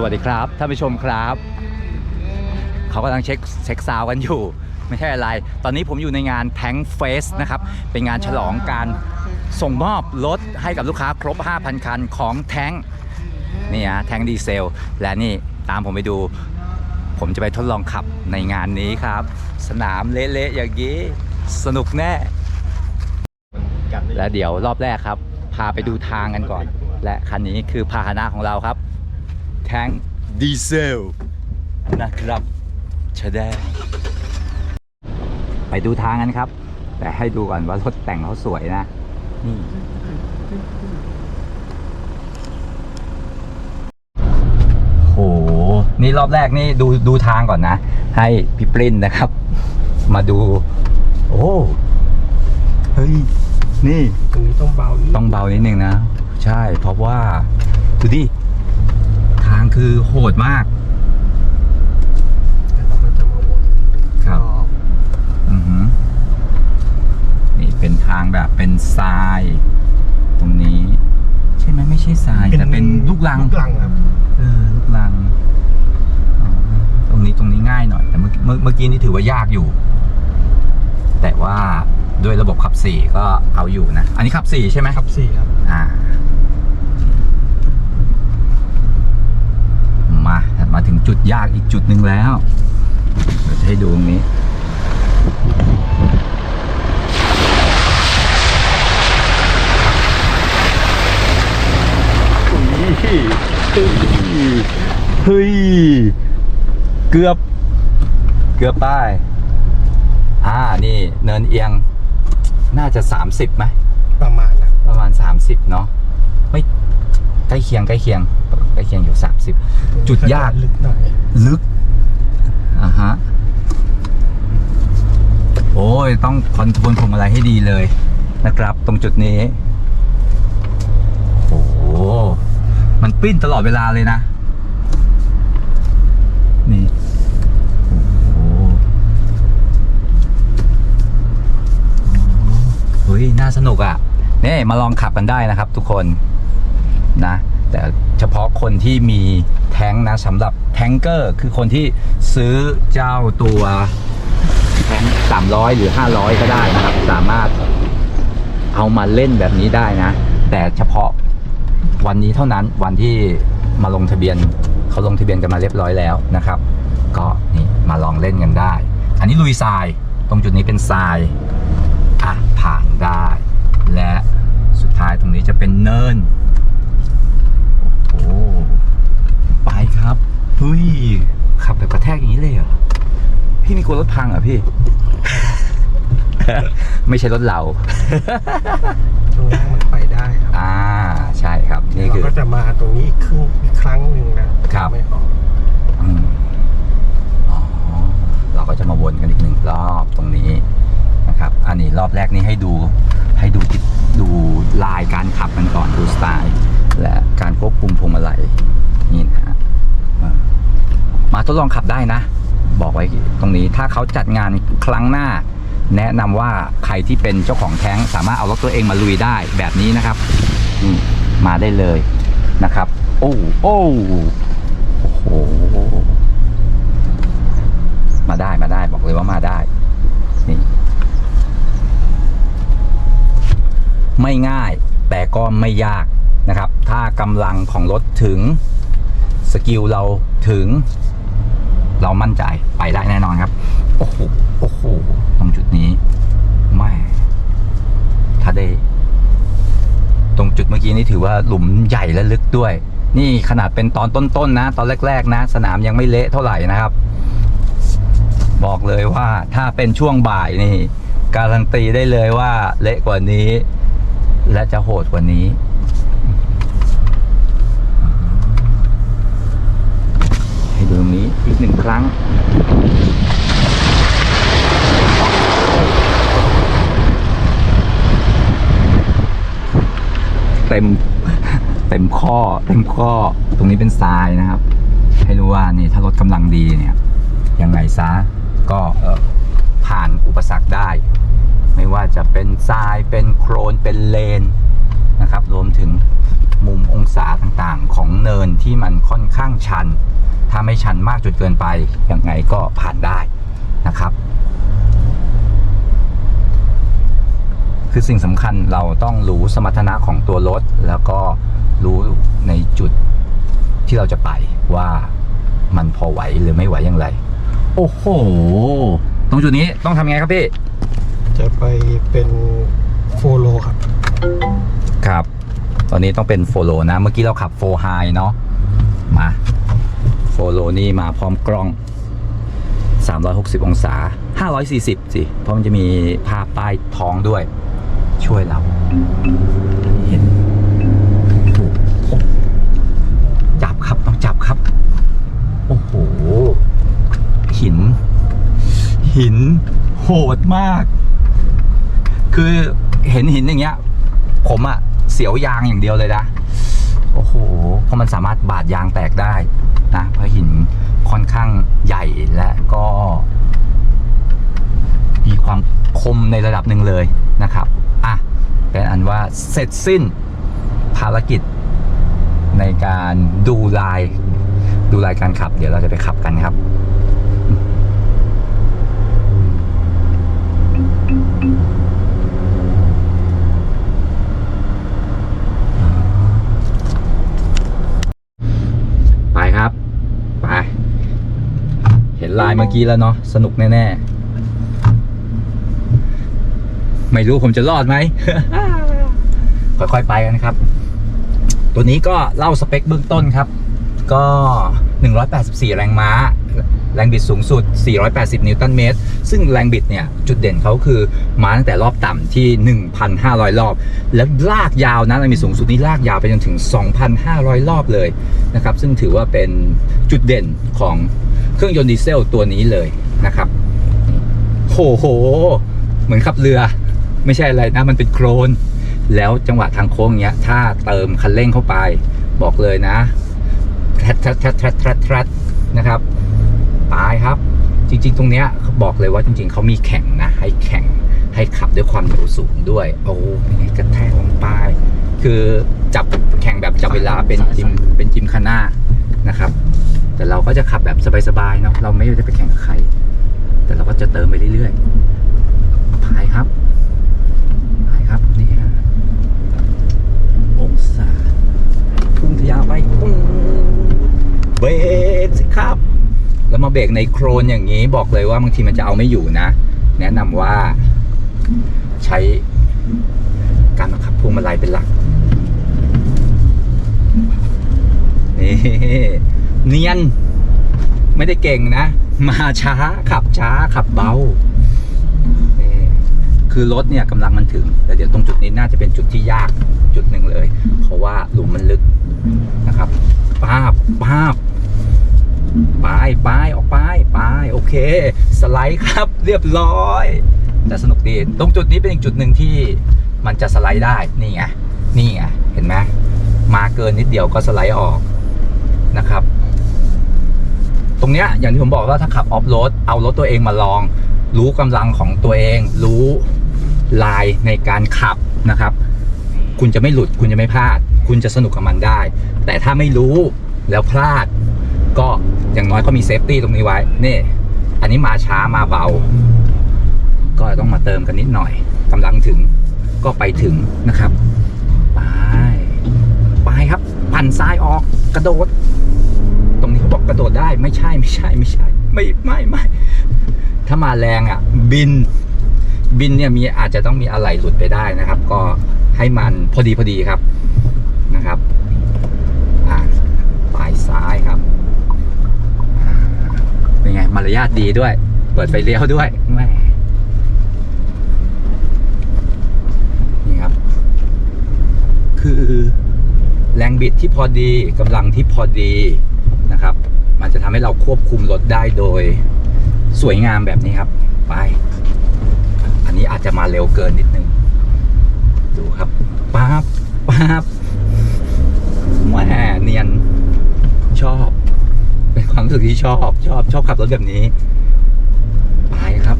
สวัสดีครับท่านผู้ชมครับ เขากำลังเช็คเช็คซาวกันอยู่ ไม่ใช่อะไร ตอนนี้ผมอยู่ในงานแทงเฟสนะครับ เป็นงานฉลองการส่งมอบรถให้กับลูกค้าครบ 5,000 คันของแทงนี่ฮะแทงดีเซล และนี่ตามผมไปดู ผมจะไปทดลองขับในงานนี้ครับ สนามเละๆอย่างนี้ สนุกแน่ และเดี๋ยวรอบแรกครับ พาไปดูทางกันก่อน และคันนี้คือพาหนะของเราครับ แทงดีเซลนะครับชะแดงไปดูทางกันครับ แต่ให้ดูก่อนว่ารถแต่งเขาสวยนะ นี่โห นี่รอบแรกนี่ดูดูทางก่อนนะ ให้พี่ปริ้นนะครับ มาดู โอ้เฮ้ย นี่ตรงนี้ต้องเบาอีกต้องเบานิดนึงนะ ใช่ เพราะว่า ดูดิทางคือโหดมากแต่เราก็จะมาวนครับอบอือหือนี่เป็นทางแบบเป็นทราย ตรงนี้ ใช่ไหมไม่ใช่ทรายแต่เป็นลูกลังลูกลังครับเออลูกลังอ๋อตรงนี้ตรงนี้ง่ายหน่อย แต่เมื่อเมื่อเมื่อกี้นี่ถือว่ายากอยู่ แต่ว่าด้วยระบบขับสี่ก็เอาอยู่นะ อันนี้ขับสี่ใช่ไหมขับสี่ครับ อ่า มามาถึงจุดยากอีกจุดหนึ่งแล้วเดี๋ยวจะให้ดูตรงนี้เฮ้ยเกือบ เกือบป้ายอ่านี่เนินเอียง น่าจะ 30ไหมประมาณนะประมาณ 30 เนาะไม่ ใกล้เคียงใกล้เคียงใกล้เคียงอยู่ 30 จุดยากลึกหน่อยลึกอ่าฮะโอ้ย ต้องคอนโทรลพวงมาลัยให้ดีเลยนะครับ ตรงจุดนี้โอ้โหมันปิ้นตลอดเวลาเลยนะ นี่โอ้โหเฮ้ย น่าสนุกอะ่ะนี่มาลองขับกันได้นะครับทุกคนนะ แต่เฉพาะคนที่มีแท้งนะสำหรับแทงเกอร์ คือคนที่ซื้อเจ้าตัวแท้ง300หรือ500ก็ได้นะครับ สามารถเอามาเล่นแบบนี้ได้นะ แต่เฉพาะวันนี้เท่านั้นวันที่มาลงทะเบียนเขาลงทะเบียนกันมาเรียบร้อยแล้วนะครับ ก็นี่มาลองเล่นกันได้ อันนี้ลุยทรายตรงจุดนี้เป็นทรายอะผ่านได้ และสุดท้ายตรงนี้จะเป็นเนิน โอ้โหไปครับเฮ้ยขับแบบกระแทกอย่างนี้เลยเหรอพี่มีกลัวรถพังเหรอพี่ ไม่ใช่รถเรา ช่วงล่างมันไปได้ครับอ่าใช่ครับนี่เราคือ ก็จะมาตรงนี้อีกครึ่งอีกครั้งหนึ่งนะครับ ไม่ออกอืมอ๋อเราก็จะมาวนกันอีกหนึ่งรอบตรงนี้นะครับ อันนี้รอบแรกนี้ให้ดู ให้ดูติดดูลายการขับกันก่อนดูสไตล์ และการควบคุมพวงมาลัยนี่นะฮะมาทดลองขับได้นะ บอกไว้ตรงนี้ถ้าเขาจัดงานครั้งหน้า แนะนำว่าใครที่เป็นเจ้าของแท้งสามารถเอารถตัวเองมาลุยได้แบบนี้นะครับมาได้เลยนะครับ โอ้โอ้โอ้โหมาได้มาได้บอกเลยว่ามาได้นี่ไม่ง่ายแต่ก็ไม่ยาก นะครับ ถ้ากำลังของรถถึงสกิลเราถึง เรามั่นใจไปได้แน่นอนครับ โอ้โหโอ้โหตรงจุดนี้ไม่ถ้าได้ ตรงจุดเมื่อกี้นี่ถือว่าหลุมใหญ่และลึกด้วย นี่ขนาดเป็นตอนต้นๆนะตอนแรก ๆ นะ สนามยังไม่เละเท่าไหร่นะครับ บอกเลยว่าถ้าเป็นช่วงบ่ายนี่ การันตีได้เลยว่าเละกว่านี้ และจะโหดกว่านี้ ให้ดู ตรงนี้อีกหนึ่งครั้ง เต็มเต็มข้อเต็มข้อตรงนี้เป็นทรายนะครับ ให้รู้ว่านี่ถ้ารถกำลังดีเนี่ยยังไงซะก็ผ่านอุปสรรคได้ ไม่ว่าจะเป็นทรายเป็นโครนเป็นเลนนะครับ รวมถึงมุมองศาต่างๆ ของเนินที่ที่มันค่อนข้างชัน ถ้าไม่ชันมากจนเกินไปยังไงก็ผ่านได้นะครับ คือสิ่งสำคัญเราต้องรู้สมรรถนะของตัวรถ แล้วก็รู้ในจุดที่เราจะไปว่ามันพอไหวหรือไม่ไหวอย่างไร โอ้โห ตรงจุดนี้ต้องทำไงครับพี่ จะไปเป็นโฟโลครับ ครับ ตอนนี้ต้องเป็นโฟโลนะ เมื่อกี้เราขับโฟไฮเนาะมา โลนี่มาพร้อมกล้อง 360 องศา 540 สิ เพราะมันจะมีภาพป้ายท้องด้วย ช่วยเราเห็นจับครับ ต้องจับครับ โอ้โห หิน หิน โหดมาก คือเห็นหินอย่างเงี้ย ผมอะเสียวยางอย่างเดียวเลยนะ โอ้โห เพราะมันสามารถบาดยางแตกได้ นะเพราะหินค่อนข้างใหญ่และก็ มีความคมในระดับหนึ่งเลยนะครับอะเป็นอันว่าเสร็จสิ้นภารกิจในการดูลายดูลายการขับ เดี๋ยวเราจะไปขับกันครับไปครับ ไป เห็น ลายเมื่อกี้แล้วเนาะสนุกแน่ๆ ไม่รู้ผมจะรอดไหม ค่อยๆไปกันครับ ตัวนี้ก็เล่าสเปคเบื้องต้นครับ ก็ 184 แรงม้า แรงบิดสูงสุด 480 นิวตันเมตร ซึ่งแรงบิดเนี่ย จุดเด่นเขาคือมาตั้งแต่รอบต่ำที่ 1,500 รอบ แล้วลากยาวนะแรงบิดสูงสุดนี่ลากยาวไปจนถึง 2,500 รอบเลยนะครับ ซึ่งถือว่าเป็นจุดเด่นของ เครื่องยนต์ดีเซลตัวนี้เลยนะครับโหโห เหมือนขับเรือ ไม่ใช่อะไรนะ มันเป็นโครน แล้วจังหวะทางโค้งเนี้ย ถ้าเติมคันเร่งเข้าไป บอกเลยนะแทรดแทรดแทรดแทรดทรดทรดนะครับตายครับ จริง ๆ ตรงเนี้ยเขาบอกเลยว่าจริง ๆเขามีแข่งนะ ให้แข่งให้ขับด้วยความเร็วสูงด้วย โอ้เป็นไงกระแทกลงไปคือจับแข่งแบบจับเวลาเป็นจิมเป็นจิมคาน่านะครับ แต่เราก็จะขับแบบสบายๆเนาะเราไม่ได้ไปแข่งกับใคร แต่เราก็จะเติมไปเรื่อยๆพายครับพายครับนี่ฮะองศาพุ่งทะยานไปปุ้งเบรกสิครับ แล้วมาเบรกในโครนอย่างนี้บอกเลยว่าบางทีมันจะเอาไม่อยู่นะ แนะนำว่าใช้การบังคับพวงมาลัยเป็นหลักนี่ เนียน ไม่ได้เก่งนะ มาช้าขับช้าขับเบานี่คือรถเนี่ยกำลังมันถึง แต่เดี๋ยวตรงจุดนี้น่าจะเป็นจุดที่ยากจุดหนึ่งเลย เพราะว่าหลุมมันลึกนะครับป้าบป้าบไปไปออกไปไปโอเค สไลด์ครับเรียบร้อยแต่สนุกดีตรงจุดนี้เป็นอีกจุดหนึ่งที่มันจะสไลด์ได้นี่ไงนี่ไงเห็นไหมมาเกินนิดเดียวก็สไลด์ออกนะครับ ตรงเนี้ยอย่างที่ผมบอกว่าถ้าขับออฟโรดเอารถตัวเองมาลอง รู้กำลังของตัวเอง รู้ลายในการขับนะครับ คุณจะไม่หลุดคุณจะไม่พลาด คุณจะสนุกกับมันได้ แต่ถ้าไม่รู้แล้วพลาด ก็อย่างน้อยก็มีเซฟตี้ตรงนี้ไว้นี่อันนี้มาช้ามาเบา ก็ต้องมาเติมกันนิดหน่อยกำลังถึงก็ไปถึงนะครับ ไป ไปครับ ปั่นซ้ายออกกระโดด บอกกระโดดได้ไม่ใช่ไม่ใช่ไม่ใช่ ไม่ไม่ไม่ถ้ามาแรงอะ บิน บินเนี่ยมีอาจจะต้องมีอะไรหลุดไปได้นะครับ ก็ให้มันพอดีพอดีครับนะครับอ่าปลายซ้ายครับอ่าเป็นไงมารยาทดีด้วย เปิดไฟเลี้ยวด้วยแม่นี่ครับ คือแรงบิดที่พอดีกำลังที่พอดี นะครับ มันจะทำให้เราควบคุมรถได้โดยสวยงามแบบนี้ครับ ไป อันนี้อาจจะมาเร็วเกินนิดนึง ดูครับป๊าบป๊าบแหเนียนชอบ เป็นความรู้สึกที่ชอบ ชอบชอบขับรถแบบนี้ ไปครับ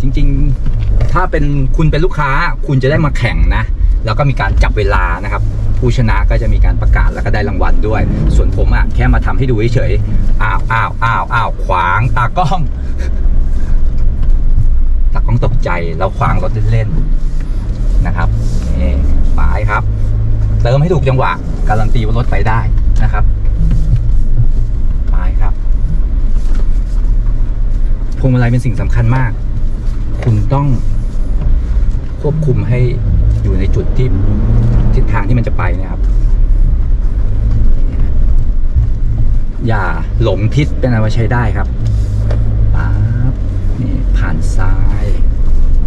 จริง ๆ ถ้าเป็นคุณเป็นลูกค้า คุณจะได้มาแข่งนะ แล้วก็มีการจับเวลานะครับ ผู้ชนะก็จะมีการประกาศแล้วก็ได้รางวัลด้วย ส่วนผมอะแค่มาทำให้ดูเฉยๆอ้าวอ้าวอ้าวอ้าวขวางตากล้องตากล้องตกใจแล้วขวางรถเล่นๆนะครับนี่ไปครับ เติมให้ถูกจังหวะ การันตีว่ารถไปได้นะครับไปครับพวงมาลัยเป็นสิ่งสำคัญมาก คุณต้องควบคุมให้อยู่ในจุดที่ ทิศทางที่มันจะไปนะครับ อย่าหลงทิศเป็นอะไรว่าใช้ได้ครับป๊บนี่ผ่านซ้าย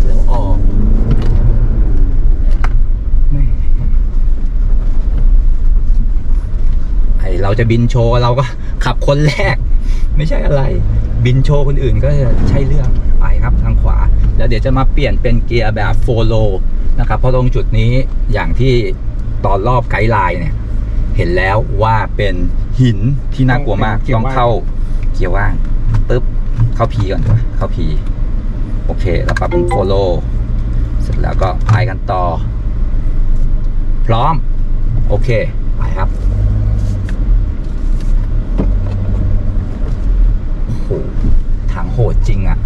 แล้วออกแม่ไอเราจะบินโชว์เราก็ขับคนแรก ไม่ใช่อะไร บินโชว์คนอื่นก็จะใช่เรื่องไปครับทางขวา แล้วเดี๋ยวจะมาเปลี่ยนเป็นเกียร์แบบโฟโล นะครับเพราะตรงจุดนี้อย่างที่ตอนรอบไกด์ไลน์เนี่ย เห็นแล้วว่าเป็นหินที่น่ากลัวมากเกียร์ต้องว่างเข้าเกียร์ว่างปึ๊บเข้าพีก่อนดีกว่าเข้าพีโอเค แล้วปรับเป็นโฟโลเสร็จแล้วก็ไปกันต่อ พร้อม โอเค ไปครับโอ้โหทางโหดจริงอะ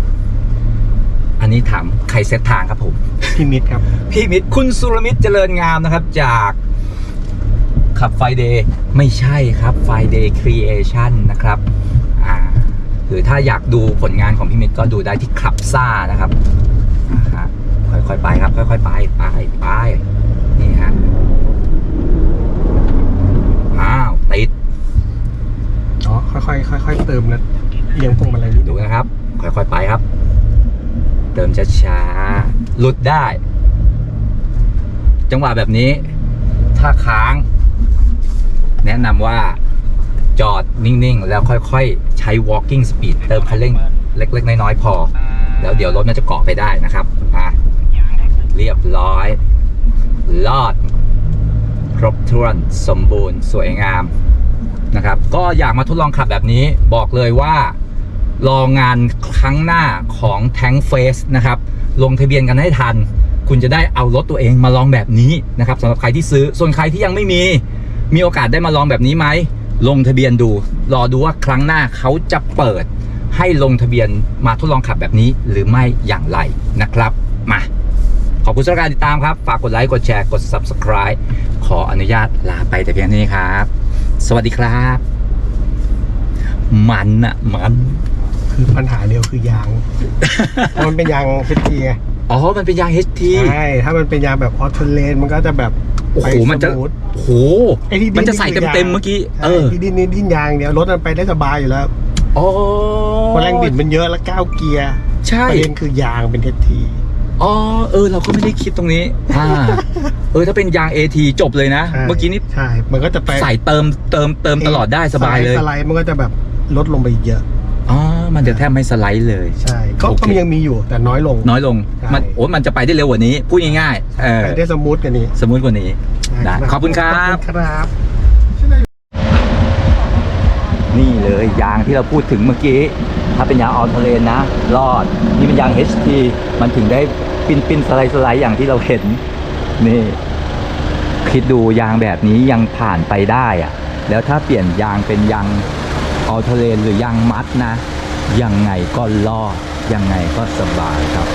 อันนี้ถามใครเซตทางครับผม พี่มิตรครับ พี่มิตรคุณสุรมิตรเจริญงามนะครับ จากขับไฟเดย์ไม่ใช่ครับไฟเดย์ครีเอชั่นนะครับอ่าหรือถ้าอยากดูผลงานของพี่มิตรก็ดูได้ที่คลับซ่านะครับอ่าฮะค่อยๆไปครับ ค่อย ๆ ไปไปไปนี่ฮะอ้าวติดอ๋อค่อยๆค่อยๆเติมแล้วเอียงพวงมาลัยนิดดูนึงนะครับ ค่อยๆไปครับ เติม ช้าๆหลุดได้ จังหวะแบบนี้ ถ้าค้าง แนะนำว่าจอดนิ่ง ๆ แล้วค่อย ๆ ใช้ walking speed เติมคันเร่งเล็ก ๆ น้อย ๆ พอ แล้วเดี๋ยวรถมันจะเกาะไปได้นะครับอะเรียบร้อยลอด ครบถ้วนสมบูรณ์สวยงามนะครับ ก็อยากมาทดลองขับแบบนี้บอกเลยว่า รองานครั้งหน้าของ Tank Face นะครับ ลงทะเบียนกันให้ทัน คุณจะได้เอารถตัวเองมาลองแบบนี้นะครับสำหรับใครที่ซื้อ ส่วนใครที่ยังไม่มี มีโอกาสได้มาลองแบบนี้ไหม ลงทะเบียนดู รอดูว่าครั้งหน้าเขาจะเปิดให้ลงทะเบียนมาทดลองขับแบบนี้หรือไม่อย่างไรนะครับ มา ขอบคุณสำหรับการติดตามครับ ฝากกดไลค์ กดแชร์ กด Subscribe ขออนุญาตลาไปแต่เพียงเท่านี้ครับ สวัสดีครับ มันอะมัน คือปัญหาเดียวคือยางเพราะมันเป็นยางเฮทีไงอ๋อ มันเป็นยาง HT ใช่ถ้ามันเป็นยางแบบออโตเลนมันก็จะแบบโอ้โหไปมันจะสมูทโอ้โหไอ้ที่ดิ้มันจะใส่เต็มๆเมื่อกี้เอใช่อที่ดิ้นนี่ดิ้นยางเดียวรถมันไปได้สบายอยู่แล้วอ๋อเพราะแรงบิดมันเยอะแล้วก้าวเกียร์ใช่ประเด็นคือยางเป็นเฮทีอ๋อเออ เราก็ไม่ได้คิดตรงนี้อ่าเออถ้าเป็นยาง AT จบเลยนะ เมื่อกี้นี้ใช่ มันก็จะไปใส่เติมเติมเติมตลอดได้สบายเลยสไลด์มันก็จะแบบลดลงไปเยอะ อ๋อ มันจะแทบไม่สไลด์เลย ใช่ก็โอเค ก็ยังมีอยู่แต่น้อยลง น้อยลง ใช่ มันโอ้มันจะไปได้เร็วกว่านี้ พูดง่ายๆเออไปได้สมูทกันนี้สมมุติกว่านี้ ได้ขอบคุณครับ ขอบคุณครับ นี่เลยยางที่เราพูดถึงเมื่อกี้ ถ้าเป็นยางออโตเลนนะ รอด นี่เป็นยาง HT มันถึงได้ปินปินสไลด์สไลด์อย่างที่เราเห็น นี่ คิดดูยางแบบนี้ยังผ่านไปได้อะแล้วถ้าเปลี่ยนยางเป็นยาง ออโตเลนหรือยางมัดนะ ยังไงก็รอดยังไงก็สบายครับ